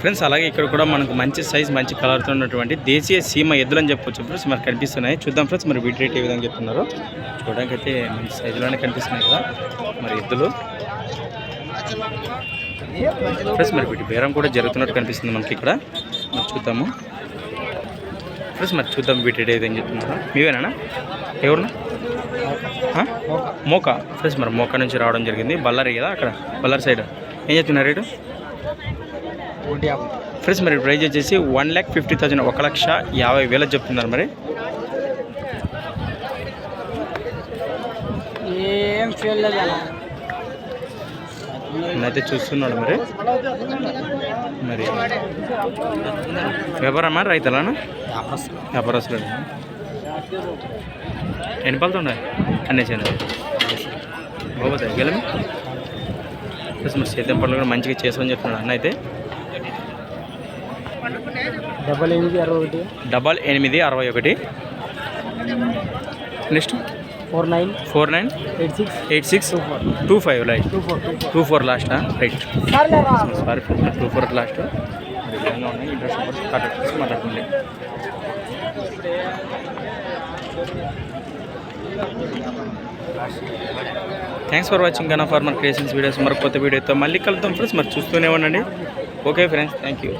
Friends అలాగే ఇక్కడ కూడా మనకు మంచి సైజ్ మంచి కలర్తో ఉన్నటువంటి దేశీయ సీమ ఎద్దులు అని చెప్పొచ్చు ఫ్రెండ్స్ మరి కనిపిస్తున్నాయి. చూద్దాం ఫ్రెండ్స్ మరి వీటి రేట్ ఏ విధంగా చెప్తున్నారు. చూడడానికి అయితే మంచి సైజులోనే కనిపిస్తున్నాయి కదా మరి ఎద్దులు. ఫ్రెండ్స్ మరి వీటి బేరం కూడా జరుగుతున్నట్టు కనిపిస్తుంది మనకి ఇక్కడ. మరి చూద్దాము. ఫ్రెండ్స్ మరి చూద్దాం వీటి రేట్ ఏ విధంగా చెప్తున్నారు. మీవేనా ఎవరున్నా? మోకా. ఫ్రెండ్స్ మరి మోకా నుంచి రావడం జరిగింది. బల్లారి కదా అక్కడ బల్లారి సైడ్ ఏం చెప్తున్నారు రేటు? ఫ్రెండ్స్ మరి ప్రైజ్ వచ్చేసి వన్ ల్యాక్ ఫిఫ్టీ థౌజండ్ ఒక లక్ష యాభై వేలకు చెప్తున్నారు మరి. ఏం నేనైతే చూస్తున్నాడు మరి. మరి వ్యాపారమా రైతులనా? వ్యాపారస్తులు. ఎన్ని పళ్ళతో ఉన్నాయి అన్నీ బాగుతాయి గెలమి మరి సేద్యం పనులు కూడా మంచిగా చేసామని చెప్తున్నాడు అన్న అయితే. డబల్ ఎనిమిది అరవై ఒకటి. డబల్ ఎనిమిది అరవై ఒకటి. Next. Four nine. Four nine. Eight six. Eight six. Two five right two four two four. లాస్టా right. Four sorry two four last. ఉన్నాయి. ఇంట్రెస్ట్ నెంబర్స్ కాంటాక్ట్ చేసి మాట్లాడుతుంది thanks for watching Gana farmer creations videos మరొక కొత్త వీడియోతో మళ్ళీ కలుద్దాం friends మరి చూస్తూనే ఉండండి. Okay friends thank you